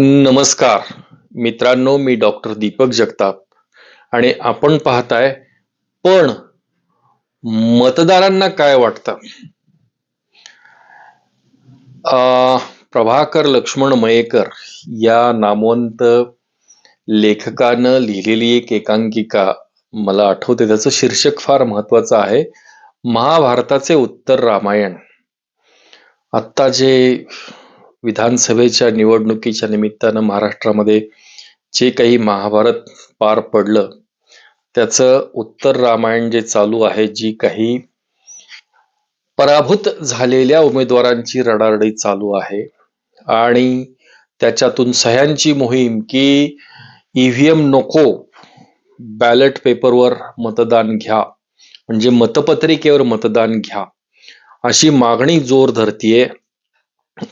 नमस्कार. मित्रांनो मी डॉक्टर दीपक जगताप आणि आपण पाहताय पण मतदारांना काय वाटतं? अं, प्रभाकर लक्ष्मण मयेकर या नामवंत लेखकानं लिहिलेली एक एकांकिका मला आठवते. त्याचं शीर्षक फार महत्वाचं आहे महाभारताचे उत्तर रामायण. आत्ता जे विधानसभेच्या निवडणुकीच्या निमित्तानं महाराष्ट्रामध्ये जे काही महाभारत पार पडलं त्याचं उत्तर रामायण जे चालू आहे जी काही पराभूत झालेल्या उमेदवारांची रडारडी चालू आहे आणि त्याच्यातून सह्यांची मोहीम की ईव्हीएम नको बॅलेट पेपरवर मतदान घ्या म्हणजे मतपत्रिकेवर मतदान घ्या अशी मागणी जोर धरतीये.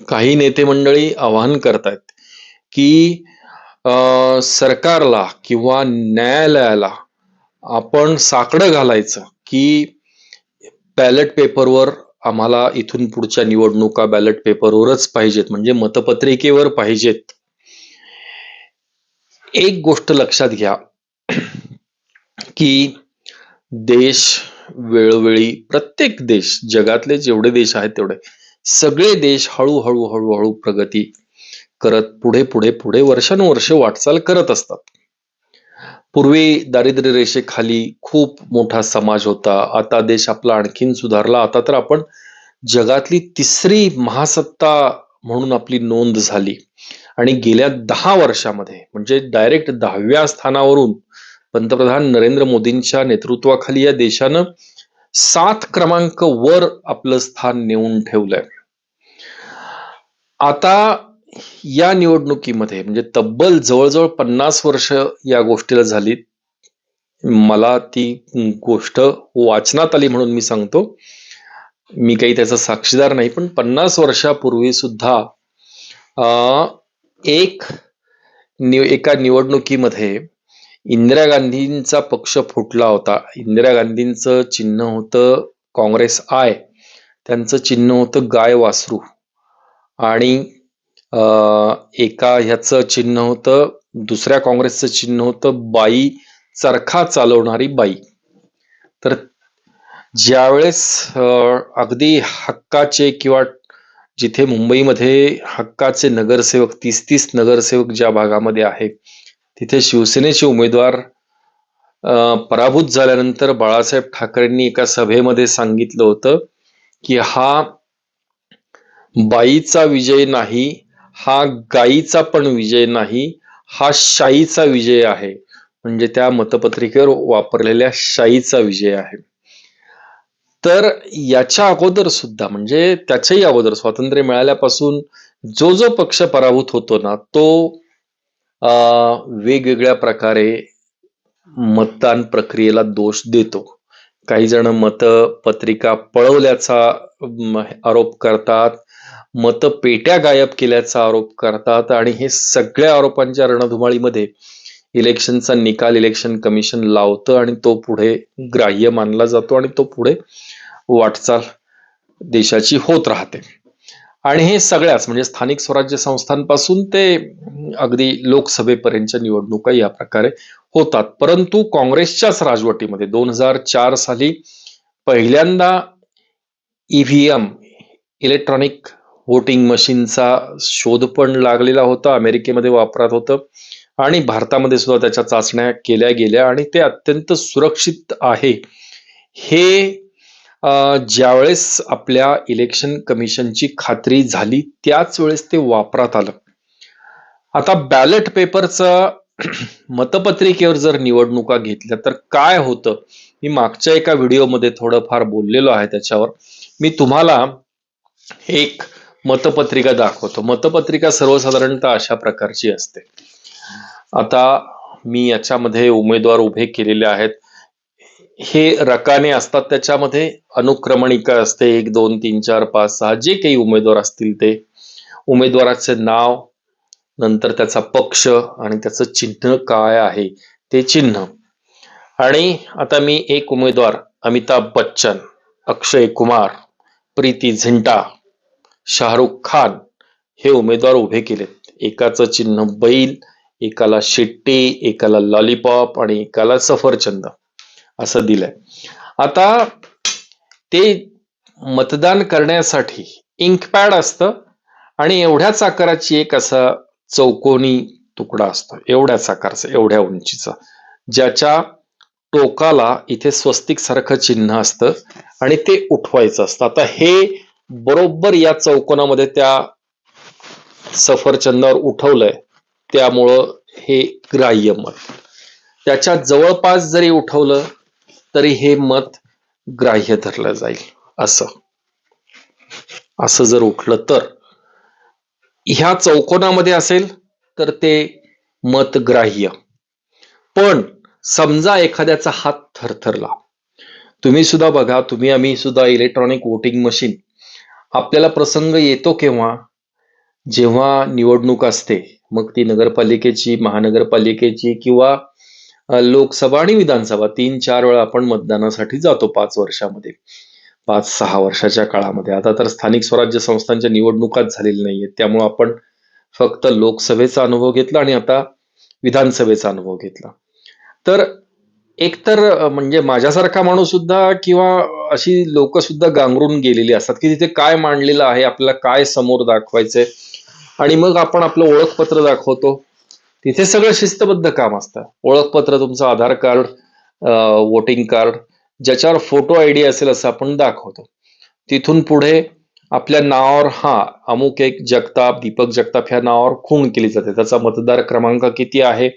काही नेते मंडळी आवाहन करतायत की सरकारला किंवा न्यायालयाला आपण साकडं घालायचं की बॅलेट पेपरवर आम्हाला इथून पुढच्या निवडणुका बॅलेट पेपरवरच पाहिजेत म्हणजे मतपत्रिकेवर पाहिजेत. एक गोष्ट लक्षात घ्या की देश वेळोवेळी प्रत्येक देश जगातले जेवढे देश आहेत तेवढे सगळे देश हळूहळू हळूहळू प्रगती करत पुढे पुढे पुढे वर्षानुवर्ष वाटचाल करत असतात. पूर्वी दारिद्र्य रेषेखाली खूप मोठा समाज होता. आता देश आपला आणखीन सुधारला. आता तर आपण जगातली तिसरी महासत्ता म्हणून आपली नोंद झाली. आणि गेल्या दहा वर्षामध्ये म्हणजे डायरेक्ट दहाव्या स्थानावरून पंतप्रधान नरेंद्र मोदींच्या नेतृत्वाखाली या देशानं सात क्रमांक वर आपलं स्थान नेऊन ठेवलंय. आता या निवडणुकीमध्ये म्हणजे तब्बल जवळजवळ पन्नास वर्ष या गोष्टीला झाली मला ती गोष्ट वाचनात आली म्हणून मी सांगतो. मी काही त्याचा साक्षीदार नाही पण पन्नास वर्षापूर्वी सुद्धा अं, एक नि- एका निवडणुकीमध्ये इंदिरा गांधींचा पक्ष फुटला होता. इंदिरा गांधींचं चिन्ह होतं काँग्रेस आय त्यांचं चिन्ह होतं गाय वासरू. आणि एका ह्याचं चिन्ह होतं दुसऱ्या काँग्रेसचं चिन्ह होतं बाई चरखा चालवणारी बाई. तर ज्यावेळेस अगदी हक्काचे किंवा जिथे मुंबईमध्ये हक्काचे नगरसेवक तीस तीस नगरसेवक ज्या भागामध्ये आहेत तिथे शिवसेनेचे उमेदवार पराभूत झाल्यानंतर बाळासाहेब ठाकरेंनी एका सभेमध्ये सांगितलं होतं की हा बाईचा विजय नाही हा गाईचा पण विजय नाही हा शाईचा विजय आहे. म्हणजे त्या मतपत्रिकेवर वापरलेल्या शाईचा विजय आहे. तर याच्या अगोदर सुद्धा म्हणजे त्याच्याही अगोदर स्वातंत्र्य मिळाल्यापासून जो जो पक्ष पराभूत होतो ना तो अं, वेगवेगळ्या प्रकारे मतदान प्रक्रियेला दोष देतो. काही जण मतपत्रिका पळवल्याचा आरोप करतात मतपेट्या गायब केल्याचा आरोप करतात आणि हे सगळ्या आरोपांच्या रणधुमाळीमध्ये इलेक्शनचा निकाल इलेक्शन कमिशन लावतं आणि तो पुढे ग्राह्य मानला जातो आणि तो पुढे वाटचाल देशाची होत राहते. आणि हे सगळ्याच म्हणजे स्थानिक स्वराज्य संस्थांपासून ते अगदी लोकसभेपर्यंतच्या निवडणुका या प्रकारे होतात. परंतु काँग्रेसच्याच राजवटीमध्ये दोन हजार चार साली पहिल्यांदा ईव्हीएम इलेक्ट्रॉनिक व्होटिंग मशीनचा शोध पण लागलेला होता अमेरिकेमध्ये वापरात होतं आणि भारतामध्ये सुद्धा त्याच्या चाचण्या केल्या गेल्या आणि ते अत्यंत सुरक्षित आहे. हे ज्यावेळेस आपल्या इलेक्शन कमिशनची खात्री झाली त्याच वेळेस ते वापरात आलं. आता बॅलेट पेपरचा मतपत्रिकेवर जर निवडणुका घेतल्या तर काय होतं? मी मागच्या एका व्हिडिओमध्ये थोडंफार बोललेलो आहे त्याच्यावर. मी तुम्हाला एक मतपत्रिका दाखवतो. मतपत्रिका सर्वसाधारणतः अशा प्रकारची असते. आता मी याच्यामध्ये उमेदवार उभे केलेले आहेत. हे रकाने असतात त्याच्यामध्ये अनुक्रमणिका असते. एक दोन तीन चार पाच सहा जे काही उमेदवार असतील ते. उमेदवाराचे नाव नंतर त्याचा पक्ष आणि त्याचं चिन्ह काय आहे ते चिन्ह. आणि आता मी एक उमेदवार अमिताभ बच्चन अक्षय कुमार प्रीती झिंटा शाहरुख खान हे उमेदवार उभे केलेत. एकाचं चिन्ह बैल एकाला शिट्टी एकाला लॉलीपॉप आणि एकाला सफरचंद असं दिलंय. आता ते मतदान करण्यासाठी इंकपॅड असतं आणि एवढ्याच आकाराची एक असा चौकोनी तुकडा असतो. एवढ्याच आकाराचा एवढ्या उंचीचा ज्याच्या टोकाला इथे स्वस्तिक सारखं चिन्ह असतं आणि ते उठवायचं असतं. आता हे बरोबर या चौकोनामध्ये त्या सफरचंदावर उठवलंय. त्यामुळं हे ग्राह्य मत त्याच्या जवळपास जरी उठवलं तरी हे मत ग्राह्य धरलं जाईल. असं. असं जर उठलं तर. ह्या चौकोनामध्ये असेल तर ते मत ग्राह्य. पण समजा एखाद्याचा हात थरथरला. तुम्ही सुद्धा बघा तुम्ही आम्ही सुद्धा इलेक्ट्रॉनिक वोटिंग मशीन आपल्याला प्रसंग येतो केव्हा? जेव्हा निवडणूक असते मग ती नगरपालिकेची महानगरपालिकेची किंवा लोकसभा आणि विधानसभा तीन चार वेळा आपण मतदानासाठी जातो पाच वर्षामध्ये. पाच सहा वर्षाच्या काळामध्ये. आता तर स्थानिक स्वराज्य संस्थांच्या निवडणुकाच झालेल्या नाहीयेत. त्यामुळे आपण फक्त लोकसभेचा अनुभव घेतला आणि आता विधानसभेचा अनुभव घेतला. तर एकतर म्हणजे माझ्यासारखा माणूस सुद्धा किंवा अशी लोक सुद्धा गांगरून गेलेली असतात की तिथे काय मांडलेलं आहे आपल्याला काय समोर दाखवायचंय. आणि मग आपण आपलं ओळखपत्र दाखवतो. तिथे सगळं शिस्तबद्ध काम असतं. ओळखपत्र तुमचं आधार कार्ड वोटिंग कार्ड ज्याच्यावर फोटो आय डी असेल असं आपण दाखवतो. तिथून पुढे आपल्या नावावर हा अमुक एक जगताप दीपक जगताप ह्या नावावर खूण केली जाते. त्याचा मतदार क्रमांक किती आहे?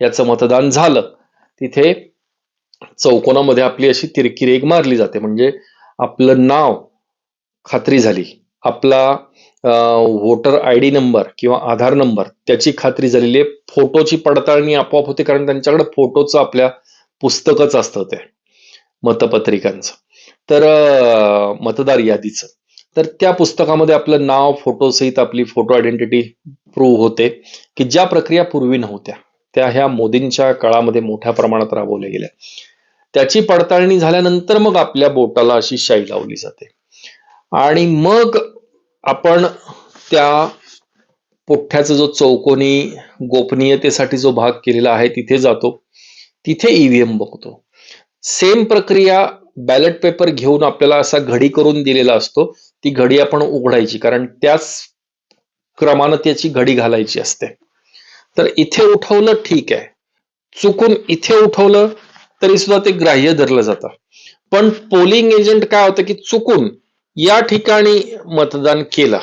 याचं मतदान झालं. तिथे चौकोनामध्ये आपली अशी तिरकी मारली जाते. म्हणजे आपलं नाव खात्री झाली. आपला वोटर आय डी नंबर किंवा आधार नंबर त्याची खात्री झालेली आहे. फोटोची पडताळणी आपोआप होते कारण त्यांच्याकडे फोटोचं आपल्या पुस्तकच असतं ते मतपत्रिकांचं. तर मतदार यादीचं. तर त्या पुस्तकामध्ये आपलं नाव फोटो सहित आपली फोटो आयडेंटिटी प्रूव्ह होते की ज्या प्रक्रिया पूर्वी नव्हत्या त्या ह्या मोदींच्या काळामध्ये मोठ्या प्रमाणात राबवल्या गेल्या. त्याची पडताळणी झाल्यानंतर मग आपल्या बोटाला अशी शाई लावली जाते. आणि मग आपण त्या पुठ्ठ्याचा जो चौकोनी गोपनीयतेसाठी जो भाग केलेला आहे तिथे जातो. तिथे ईव्हीएम बघतो. सेम प्रक्रिया बॅलेट पेपर घेऊन आपल्याला असा घडी करून दिलेला असतो. ती घडी आपण उघडायची कारण त्याच क्रमानं त्याची घडी घालायची असते. तर इथे उठवलं ठीक आहे. चुकून इथे उठवलं तरी सुद्धा ते ग्राह्य धरलं जातं. पण पोलिंग एजंट काय होतं की चुकून या ठिकाणी मतदान केलं.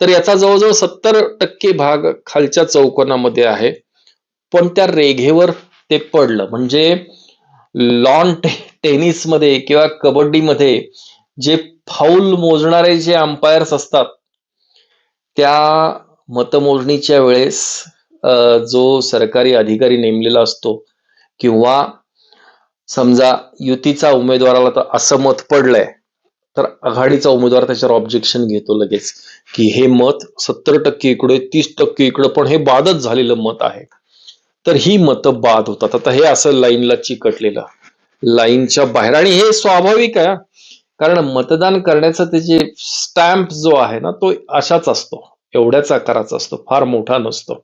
तर याचा जवळजवळ सत्तर टक्के भाग खालच्या चौकोनामध्ये आहे. पण त्या रेघेवर ते पडलं. म्हणजे लॉन टे टेनिसमध्ये किंवा कबड्डीमध्ये जे फाऊल मोजणारे जे अंपायर्स असतात त्या मतमोजणीच्या वेळेस जो सरकारी अधिकारी नेमलेला असतो किंवा समजा युतीचा उमेदवाराला तर असं मत पडलंय तर आघाडीचा उमेदवार त्याच्यावर ऑब्जेक्शन घेतो लगेच की हे मत सत्तर टक्के इकडे तीस टक्के इकडे पण हे बादच झालेलं मत आहे. तर ही मतं बाद होतात. आता हे असं लाईनला चिकटलेलं. लाईनच्या बाहेर आणि हे स्वाभाविक आहे कारण मतदान करण्याचा त्याचे स्टॅम्प जो आहे ना तो अशाच असतो. एवढ्याच आकाराचा असतो फार मोठा नसतो.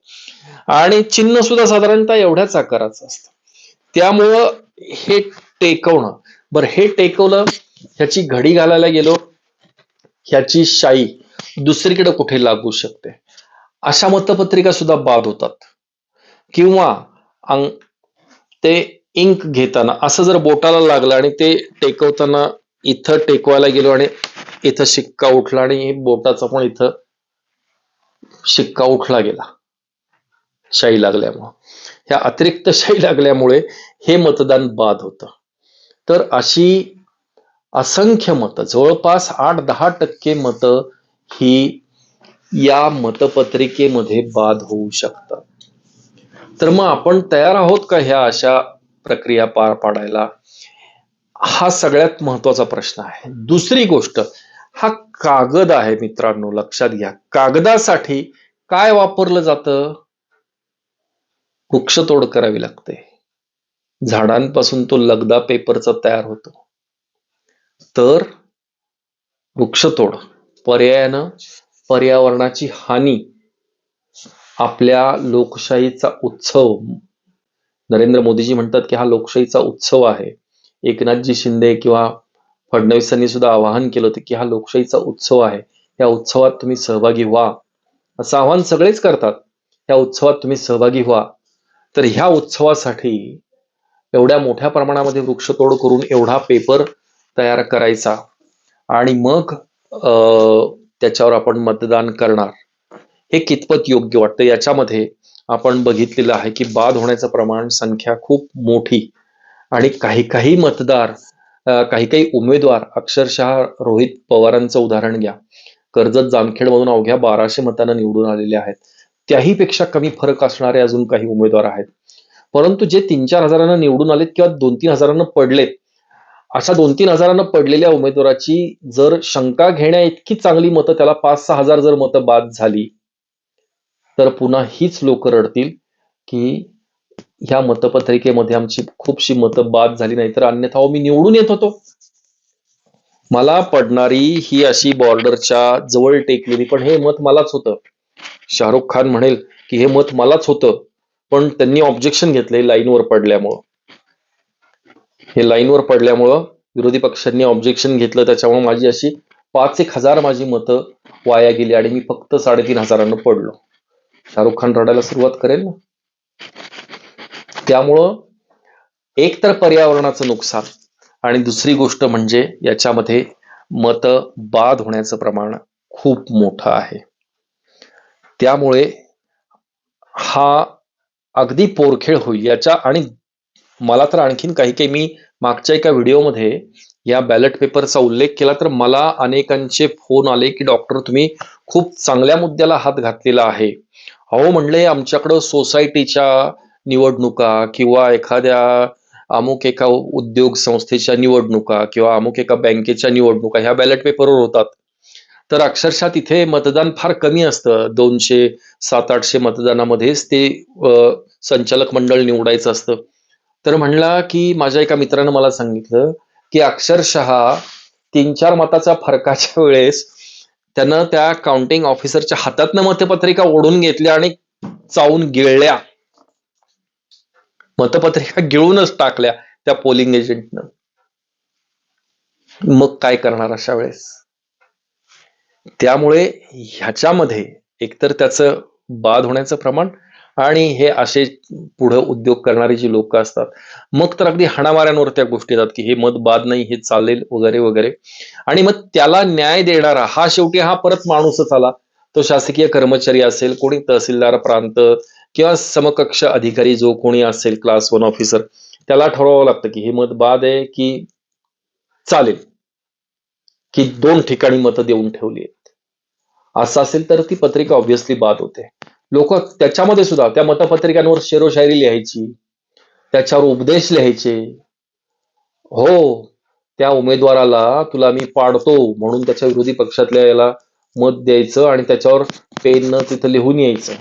आणि चिन्ह सुद्धा साधारणतः एवढ्याच आकाराचं असतं. त्यामुळं हे टेकवणं. बरं हे टेकवलं ह्याची घडी घालायला गेलो ह्याची शाई दुसरीकडे कुठे लागू शकते? अशा मतपत्रिका सुद्धा बाद होतात. किंवा अंग ते इंक घेताना असं जर बोटाला लागलं आणि ते टेकवताना इथं टेकवायला गेलो आणि इथं शिक्का उठला आणि बोटाचा पण इथं शिक्का उठला गेला शाई लागल्यामुळं. ह्या अतिरिक्त शाई लागल्यामुळे हे मतदान बाद होतं. तर अशी असंख्य मतं जवळपास आठ दहा टक्के मतं ही या मतपत्रिकेमध्ये बाद होऊ शकतात. तर मग आपण तयार आहोत का ह्या अशा प्रक्रिया पार पाडायला? हा सगळ्यात महत्त्वाचा प्रश्न आहे. दुसरी गोष्ट हा कागद आहे मित्रांनो लक्षात घ्या. कागदासाठी काय वापरलं जातं? वृक्षतोड करावी लागते. झाडांपासून तो लगदा पेपरचा तयार होतो. तर वृक्षतोड पर्यायानं पर्यावरणाची हानी आपल्या लोकशाहीचा उत्सव नरेंद्र मोदीजी म्हणतात की हा लोकशाहीचा उत्सव आहे. एकनाथजी शिंदे किंवा फडणवीसांनी सुद्धा आवाहन केलं होतं की हा लोकशाहीचा उत्सव आहे. या उत्सवात तुम्ही सहभागी व्हा. असं आवाहन सगळेच करतात. या उत्सवात तुम्ही सहभागी व्हा. तर ह्या उत्सवासाठी एवढ्या मोठ्या प्रमाणामध्ये वृक्षतोड करून एवढा पेपर तयार करायचा. आणि मग त्याच्यावर आपण मतदान करणार. हे कितपत योग्य वाटतं? याच्यामध्ये आपण बघितलेलं आहे की बाद होण्याचं प्रमाण संख्या खूप मोठी. आणि काही काही मतदार काही काही उमेदवार अक्षरशः रोहित पवारांचं उदाहरण घ्या. कर्जत जामखेडमधून अवघ्या बाराशे मतांना निवडून आलेले आहेत. त्याही पेक्षा कमी फरक असणारे अजून काही उमेदवार आहेत. परंतु जे तीन चार हजारांना निवडून आलेत किंवा दोन तीन हजारांना पडलेत अशा दोन तीन हजारांना पडलेल्या उमेदवाराची जर शंका घेण्या इतकी चांगली मतं त्याला पाच सहा हजार जर मतं बाद झाली तर पुन्हा हीच लोक रडतील की ह्या मतपत्रिकेमध्ये आमची खूपशी मतं बाद झाली नाही तर अन्यथा मी निवडून येत होतो. मला पडणारी ही अशी बॉर्डरच्या जवळ टेकलेली पण हे मत मलाच होतं. शाहरुख खान म्हणेल की हे मत मलाच होतं पण त्यांनी ऑब्जेक्शन घेतले लाईनवर पडल्यामुळं. हे लाईनवर पडल्यामुळं विरोधी पक्षांनी ऑब्जेक्शन घेतलं त्याच्यामुळे माझी अशी पाच एक हजार माझी मतं वाया गेली आणि मी फक्त साडेतीन हजारांना पडलो. शाहरुख खान रडायला सुरुवात करेल ना? त्यामुळं एक तर पर्यावरणाचं नुकसान आणि दुसरी गोष्ट म्हणजे याच्यामध्ये मत बाद होण्याचं प्रमाण खूप मोठं आहे. त्यामुळे हा अगदी पोरखेळ होईल. याच्या आणि मला तर आणखीन काही काही मी मागच्या एका व्हिडिओमध्ये या बॅलेट पेपरचा उल्लेख केला तर मला अनेकांचे फोन आले की डॉक्टर तुम्ही खूप चांगल्या मुद्द्याला हात घातलेला आहे. अहो म्हणले आमच्याकडं सोसायटीच्या निवडणुका किंवा एखाद्या अमुक एका उद्योग संस्थेच्या निवडणुका किंवा अमुक एका बँकेच्या निवडणुका ह्या बॅलेट पेपरवर होतात. तर अक्षरशः तिथे मतदान फार कमी असतं. दोनशे सात आठशे मतदानामध्येच ते संचालक मंडळ निवडायचं असतं. तर म्हणला की माझ्या एका मित्रानं मला सांगितलं की अक्षरशः तीन चार मताच्या फरकाच्या वेळेस त्यानं त्या काउंटिंग ऑफिसरच्या हातातनं मतपत्रिका ओढून घेतल्या आणि चावून गिळल्या. मतपत्रिका गिळूनच टाकल्या त्या पोलिंग एजंटनं मग काय करणार अशा वेळेस? त्यामुळे ह्याच्यामध्ये एकतर त्याचं बाद होण्याचं प्रमाण आणि हे असे पुढे उद्योग करणारी जी लोक असतात मग तर अगदी हाणामाऱ्यांवर त्या गोष्टी येतात की हे मत बाद नाही हे चालेल वगैरे वगैरे. आणि मग त्याला न्याय देणारा हा शेवटी हा परत माणूसच आला. तो शासकीय कर्मचारी असेल कोणी तहसीलदार प्रांत किंवा समकक्ष अधिकारी जो कोणी असेल क्लास वन ऑफिसर त्याला ठरवावं लागतं की हे मत बाद आहे की चालेल. की दोन ठिकाणी मतं देऊन ठेवली आहेत. असं असेल तर ती पत्रिका ऑब्व्हियसली बाद होते. लोक त्याच्यामध्ये सुद्धा त्या मतपत्रिकांवर शेरोशायरी लिहायची त्याच्यावर उपदेश लिहायचे. हो त्या उमेदवाराला तुला मी पाडतो म्हणून त्याच्या विरोधी पक्षातल्या याला मत द्यायचं आणि त्याच्यावर पेन तिथं लिहून यायचं.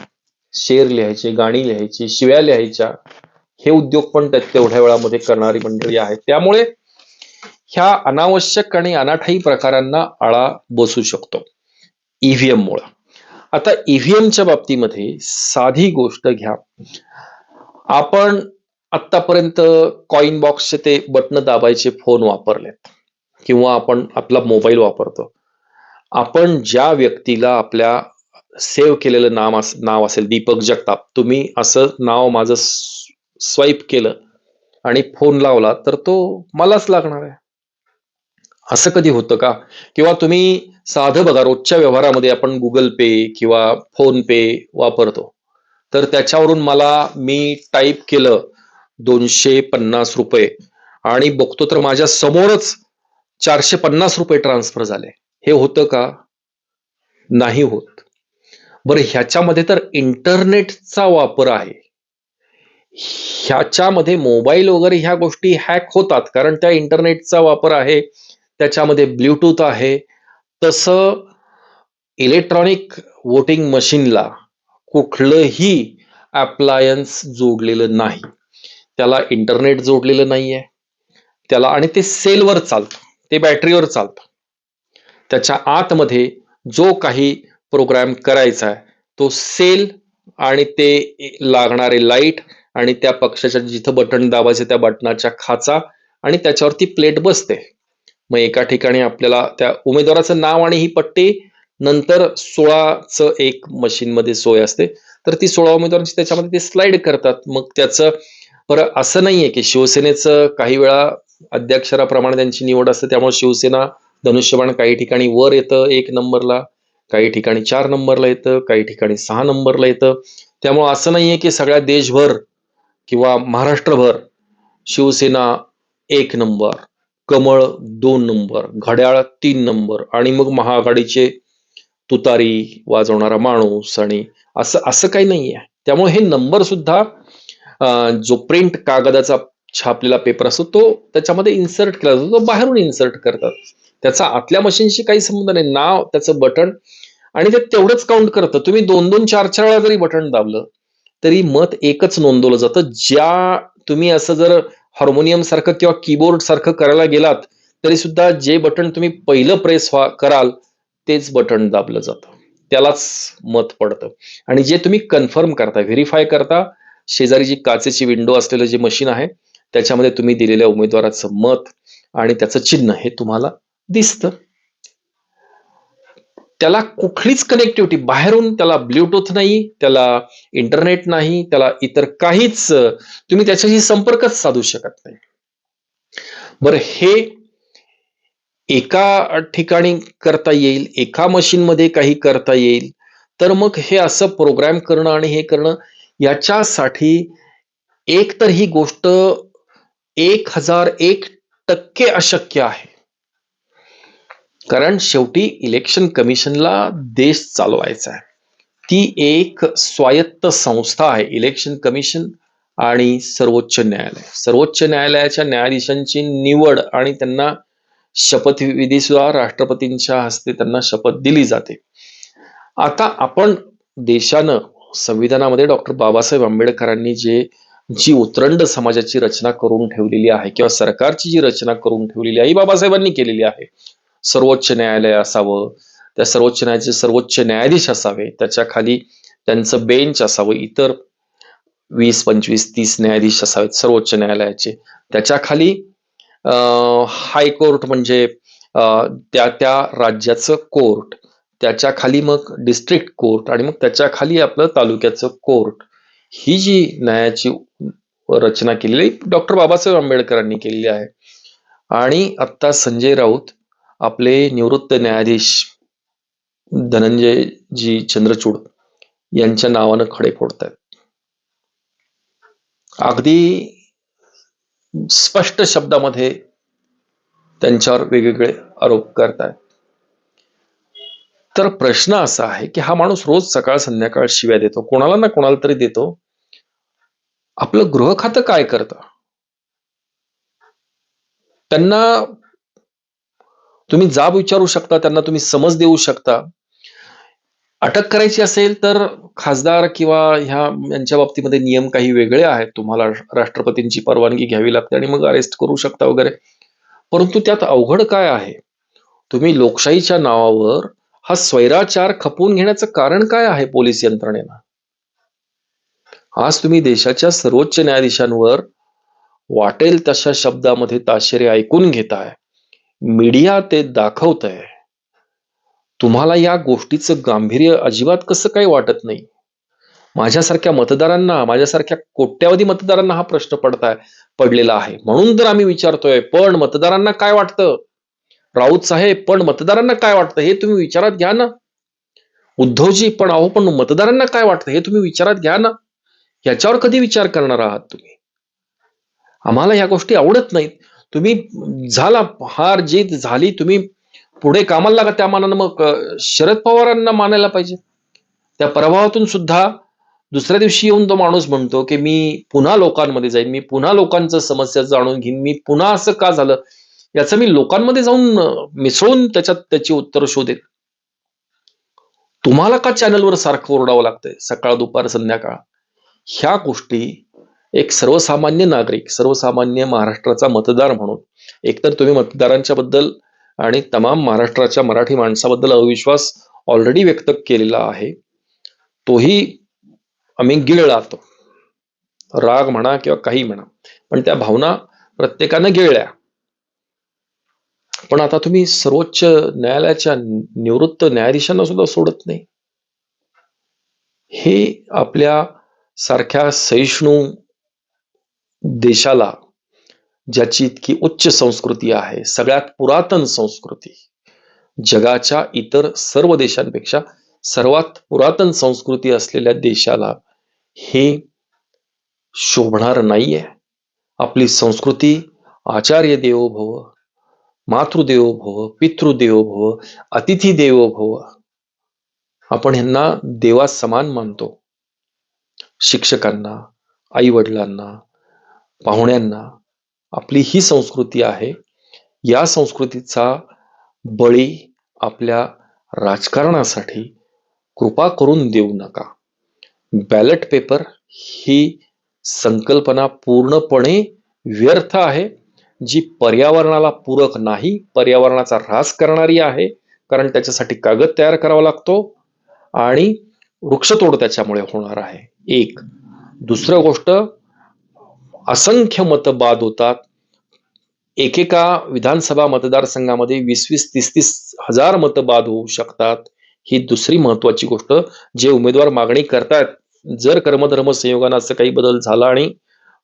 शेर लिहायचे गाणी लिहायची शिव्या लिहायच्या. हे उद्योग पण त्यात तेवढ्या वेळामध्ये करणारी मंडळी आहेत. त्यामुळे ह्या अनावश्यक आणि अनाठाई प्रकारांना आळा बसू शकतो. ईव्हीएम मुळ आता ईव्हीएमच्या बाबतीमध्ये साधी गोष्ट घ्या. आपण आतापर्यंत कॉइन बॉक्सचे ते बटन दाबायचे फोन वापरलेत. किंवा आपण आपला मोबाईल वापरतो. आपण ज्या व्यक्तीला आपल्या सेव्ह केलेलं नाम अस नाव असेल दीपक जगताप तुम्ही असं नाव माझं स्वाईप केलं आणि फोन लावला तर तो मलाच लागणार आहे. असं कधी होतं का? किंवा तुम्ही साधं बघा रोजच्या व्यवहारामध्ये आपण गुगल पे किंवा फोन पे वापरतो. तर त्याच्यावरून मला मी टाईप केलं दोनशे पन्नास रुपये आणि बघतो तर माझ्या समोरच चारशे पन्नास रुपये ट्रान्सफर झाले. हे होतं का? नाही होत. बरं ह्याच्यामध्ये तर इंटरनेटचा वापर आहे. ह्याच्यामध्ये मोबाईल वगैरे ह्या गोष्टी हॅक होतात. कारण त्या इंटरनेटचा वापर आहे. त्याच्यामध्ये ब्ल्यूटूथ आहे. तसं इलेक्ट्रॉनिक वोटिंग मशीनला कुठलंही अप्लायन्स जोडलेलं नाही. त्याला इंटरनेट जोडलेलं नाहीये. त्याला आणि ते सेलवर चालतं. ते बॅटरीवर चालतं. त्याच्या आतमध्ये जो काही प्रोग्राम करायचा आहे तो सेल आणि ते लागणारे लाइट आणि त्या पक्षाच्या जिथं बटन दाबायचे त्या बटनाच्या खाचा आणि त्याच्यावरती प्लेट बसते. मग एका ठिकाणी आपल्याला त्या उमेदवाराचं नाव आणि ही पट्टी नंतर सोळाचं एक मशीनमध्ये सोय असते. तर ती सोळा उमेदवारांची त्याच्यामध्ये ते स्लाइड करतात. मग त्याचं बरं असं नाहीये की शिवसेनेचं काही वेळा अध्यक्षराप्रमाणे त्यांची निवड असते त्यामुळे शिवसेना धनुष्यबाण काही ठिकाणी वर येतं एक नंबरला काही ठिकाणी चार नंबरला येतं काही ठिकाणी सहा नंबरला येतं. त्यामुळे असं नाहीये की सगळ्या देशभर किंवा महाराष्ट्रभर शिवसेना एक नंबर. कमळ दोन नंबर घड्याळ तीन नंबर आणि मग महाआघाडीचे तुतारी वाजवणारा माणूस आणि असं असं काही नाहीये त्यामुळे हे नंबर सुद्धा जो प्रिंट कागदाचा छापलेला पेपर असतो तो त्याच्यामध्ये इन्सर्ट केला जातो. तो बाहेरून इन्सर्ट करतात. त्याचा आतल्या मशीनशी काही संबंध नाही. नाव त्याचं बटन आणि ते तेवढंच काउंट करतं. तुम्ही दोन दोन चार चार वेळा जरी बटन दाबलं तरी मत एकच नोंदवलं जातं. ज्या तुम्ही असं जर हार्मोनियम सारखं किंवा कीबोर्ड सारखं करायला गेलात तरी सुद्धा जे बटन तुम्ही पहिलं प्रेस व्हा कराल तेच बटन दाबलं जातं. त्यालाच मत पडतं. आणि जे तुम्ही कन्फर्म करता व्हेरीफाय करता शेजारी जी काचेची विंडो असलेलं जे मशीन आहे त्याच्यामध्ये तुम्ही दिलेल्या उमेदवाराचं मत आणि त्याचं चिन्ह हे तुम्हाला दिसतं. त्याला कुठलीच कनेक्टिव्हिटी बाहेरून त्याला ब्ल्यूटूथ नाही त्याला इंटरनेट नाही त्याला इतर काहीच तुम्ही त्याच्याशी संपर्कच साधू शकत नाही. बरं हे एका ठिकाणी करता येईल एका मशीन मध्ये काही करता येईल तर मग हे असं प्रोग्राम करणं आणि हे करणं याच्यासाठी एक तर ही गोष्ट एक हजार एक टक्के अशक्य आहे. कारण शेवटी इलेक्शन कमिशनला देश चालवायचा आहे. ती एक स्वायत्त संस्था आहे इलेक्शन कमिशन आणि सर्वोच्च न्यायालय. सर्वोच्च न्यायालयाच्या न्यायाधीशांची निवड आणि त्यांना शपथविधी सुद्धा राष्ट्रपतींच्या हस्ते त्यांना शपथ दिली जाते. आता आपण देशानं संविधानामध्ये डॉक्टर बाबासाहेब आंबेडकरांनी जे जी उतरंड समाजाची रचना करून ठेवलेली आहे किंवा सरकारची जी रचना करून ठेवलेली आहे ही बाबासाहेबांनी केलेली आहे. सर्वोच्च न्यायालय असावं त्या सर्वोच्च न्यायालयाचे सर्वोच्च न्यायाधीश असावे त्याच्याखाली त्यांचं बेंच असावं इतर वीस पंचवीस तीस न्यायाधीश असावेत सर्वोच्च न्यायालयाचे. त्याच्याखाली हायकोर्ट म्हणजे त्या त्या राज्याचं कोर्ट त्याच्याखाली मग डिस्ट्रिक्ट कोर्ट आणि मग त्याच्याखाली आपलं तालुक्याचं कोर्ट ही जी न्यायाची रचना केलेली डॉक्टर बाबासाहेब आंबेडकरांनी केलेली आहे. आणि आता संजय राऊत आपले निवृत्त न्यायाधीश धनंजय जी चंद्रचूड यांच्या नावानं खडे फोडतायत. अगदी स्पष्ट शब्दामध्ये त्यांच्यावर वेगवेगळे आरोप करतायत. तर प्रश्न असा आहे की हा माणूस रोज सकाळ संध्याकाळ शिव्या देतो कोणाला ना कोणाला तरी देतो. आपलं गृह खातं काय करतं? त्यांना तुम्ही जाब विचारू शकता त्यांना तुम्ही समज देऊ शकता. अटक करायची असेल तर खासदार किंवा ह्या यांच्या बाबतीमध्ये नियम काही वेगळे आहेत. तुम्हाला राष्ट्रपतींची परवानगी घ्यावी लागते आणि मग अरेस्ट करू शकता वगैरे. परंतु त्यात अवघड काय आहे? तुम्ही लोकशाहीच्या नावावर हा स्वैराचार खपवून घेण्याचं कारण काय आहे पोलीस यंत्रणेनं? आज तुम्ही देशाच्या सर्वोच्च न्यायाधीशांवर वाटेल तशा शब्दामध्ये ताशेरे ऐकून घेताय. मीडिया ते दाखवत आहे तुम्हाला या गोष्टीचं गांभीर्य अजिबात कसं काही वाटत नाही? माझ्यासारख्या मतदारांना माझ्यासारख्या कोट्यावधी मतदारांना हा प्रश्न पडताय पडलेला आहे. म्हणून तर आम्ही विचारतोय पण मतदारांना काय वाटतं? राऊत साहेब पण मतदारांना काय वाटतं हे तुम्ही विचारात घ्या ना. उद्धवजी पण अहो पण मतदारांना काय वाटतं हे तुम्ही विचारात घ्या ना. याच्यावर कधी विचार करणार आहात तुम्ही? आम्हाला ह्या गोष्टी आवडत नाहीत. तुम्ही झाला हार जीत झाली तुम्ही पुढे कामाला लागा त्या मानानं मग शरद पवारांना मानायला पाहिजे. त्या प्रभावातून सुद्धा दुसऱ्या दिवशी येऊन तो माणूस म्हणतो की मी पुन्हा लोकांमध्ये जाईन मी पुन्हा लोकांचं समस्या जाणून घेईन मी पुन्हा असं का झालं? याचं मी लोकांमध्ये जाऊन मिसळून त्याच्यात त्याची उत्तर शोधेन. तुम्हाला का चॅनलवर सारखं ओरडावं लागतंय? सकाळ दुपार संध्याकाळ? ह्या गोष्टी एक सर्वसामान्य नागरिक सर्वसामान्य महाराष्ट्राचा मतदार म्हणून एकतर तुम्ही मतदारांच्या बद्दल आणि तमाम महाराष्ट्राच्या मराठी माणसाबद्दल अविश्वास ऑलरेडी व्यक्त केलेला आहे तोही आम्ही गिळलातो राग म्हणा किंवा काही म्हणा पण त्या भावना प्रत्येकानं गिळल्या. पण आता तुम्ही सर्वोच्च न्यायालयाच्या निवृत्त न्यायाधीशांना सुद्धा सोडत नाही. हे आपल्या सारख्या सहिष्णू देशाला ज्याची इतकी उच्च संस्कृती आहे सगळ्यात पुरातन संस्कृती जगाच्या इतर सर्व देशांपेक्षा सर्वात पुरातन संस्कृती असलेल्या देशाला हे शोभणार नाहीये. आपली संस्कृती आचार्य देवो भव मातृदेवो भव पितृदेवो भव अतिथी देवो भव. आपण ह्यांना देवा समान मानतो. शिक्षकांना आई वडिलांना पाहुण्यांना आपली ही संस्कृती आहे. या संस्कृतीचा बळी आपल्या राजकारणासाठी कृपा करून देऊ नका. बॅलेट पेपर ही संकल्पना पूर्णपणे व्यर्थ आहे. जी पर्यावरणाला पूरक नाही पर्यावरणाचा ऱ्हास करणारी आहे. कारण त्याच्यासाठी कागद तयार करावा लागतो आणि वृक्षतोड त्याच्यामुळे होणार आहे. एक. दुसरं गोष्ट असंख्य मत बाद होतात. एकेका विधानसभा मतदारसंघामध्ये वीस वीस तीस तीस हजार मतवाद होऊ शकतात. ही दुसरी महत्वाची गोष्ट. जे उमेदवार मागणी करतायत जर कर्मधर्म संयोगानं असं काही बदल झाला आणि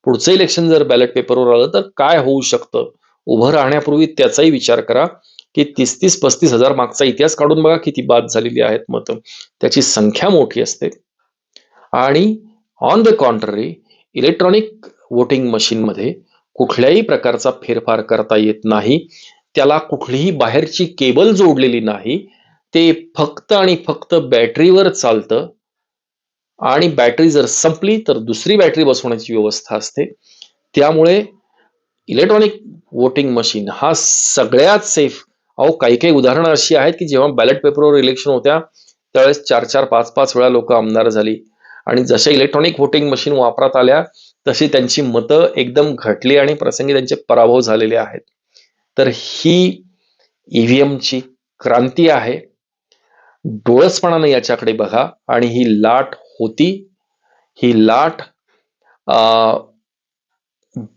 पुढचं इलेक्शन जर बॅलेट पेपरवर आलं तर काय होऊ शकतं? उभं राहण्यापूर्वी त्याचाही विचार करा की तीस तीस पस्तीस हजार मागचा इतिहास काढून बघा किती बाद झालेली आहेत मतं. त्याची संख्या मोठी असते. आणि on the contrary electronic voting मशीनमध्ये कुठल्याही प्रकारचा फेरफार करता येत नाही. त्याला कुठलीही बाहेरची केबल जोडलेली नाही. ते फक्त आणि फक्त बॅटरीवर चालतं. आणि बॅटरी जर संपली तर दुसरी बॅटरी बसवण्याची व्यवस्था असते. त्यामुळे इलेक्ट्रॉनिक वोटिंग मशीन हा सगळ्यात सेफ अहो काही काही उदाहरणं अशी आहेत की जेव्हा बॅलेट पेपरवर इलेक्शन होत्या त्यावेळेस चार चार पाच पाच वेळा लोक आमदार झाली. आणि जशा इलेक्ट्रॉनिक वोटिंग मशीन वापरात आल्या तशी त्यांची मतं एकदम घटली आणि प्रसंगी त्यांचे पराभव झालेले आहेत. तर ही ईव्हीएमची क्रांती आहे. डोळसपणाने याच्याकडे बघा. आणि ही लाट होती. ही लाट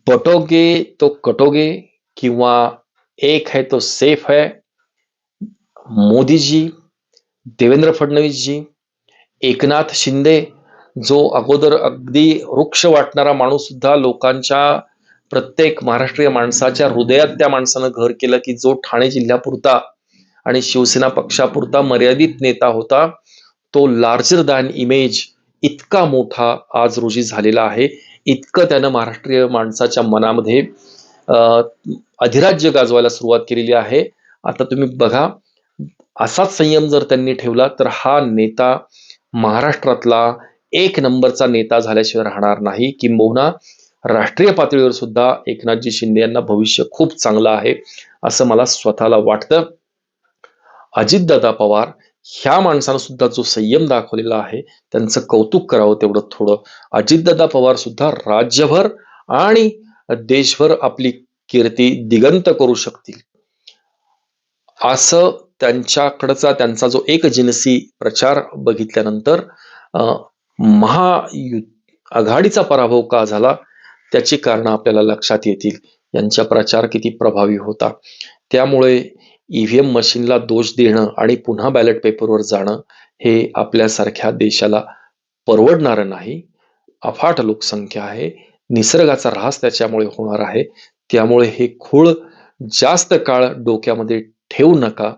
बटोगे तो कटोगे किंवा एक है तो सेफ है मोदीजी देवेंद्र फडणवीसजी एकनाथ शिंदे जो अगोदर अगदी वृक्ष वाटणारा माणूस सुद्धा लोकांच्या प्रत्येक महाराष्ट्रीय माणसाच्या हृदयात त्या माणसानं घर केलं की जो ठाणे जिल्ह्यापुरता आणि शिवसेना पक्षापुरता मर्यादित नेता होता तो लार्जर दॅन इमेज इतका मोठा आज रोजी झालेला आहे. इतकं त्यानं महाराष्ट्रीय माणसाच्या मनामध्ये अधिराज्य गाजवायला सुरुवात केलेली आहे. आता तुम्ही बघा असाच संयम जर त्यांनी ठेवला तर हा नेता महाराष्ट्रातला एक नंबरचा नेता झाल्याशिवाय राहणार नाही. किंबहुना राष्ट्रीय पातळीवर सुद्धा एकनाथजी शिंदे यांना भविष्य खूप चांगलं आहे असं मला स्वतःला वाटतं. अजितदादा पवार ह्या माणसानं सुद्धा जो संयम दाखवलेला आहे त्यांचं कौतुक करावं तेवढं थोडं. अजितदादा पवार सुद्धा राज्यभर आणि देशभर आपली कीर्ती दिगंत करू शकतील. असं त्यांच्याकडचा त्यांचा जो एक जिनसी प्रचार बघितल्यानंतर महायु आघाडीचा पराभव का झाला? त्याची कारण आपल्याला लक्षात येतील. यांचा प्रचार किती प्रभावी होता? त्यामुळे ईव्हीएम मशीनला दोष देणं आणि पुन्हा बॅलेट पेपरवर जाणं हे आपल्यासारख्या देशाला परवडणारं नाही. अफाट लोकसंख्या आहे. निसर्गाचा ऱ्हास त्याच्यामुळे होणार आहे. त्यामुळे हे खूळ जास्त काळ डोक्यामध्ये ठेवू नका.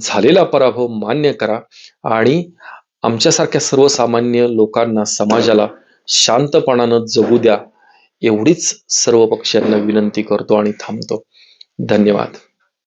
झालेला पराभव मान्य करा आणि आमच्यासारख्या सर्वसामान्य लोकांना समाजाला शांतपणानं जगू द्या एवढीच सर्व पक्षांना विनंती करतो आणि थांबतो. धन्यवाद.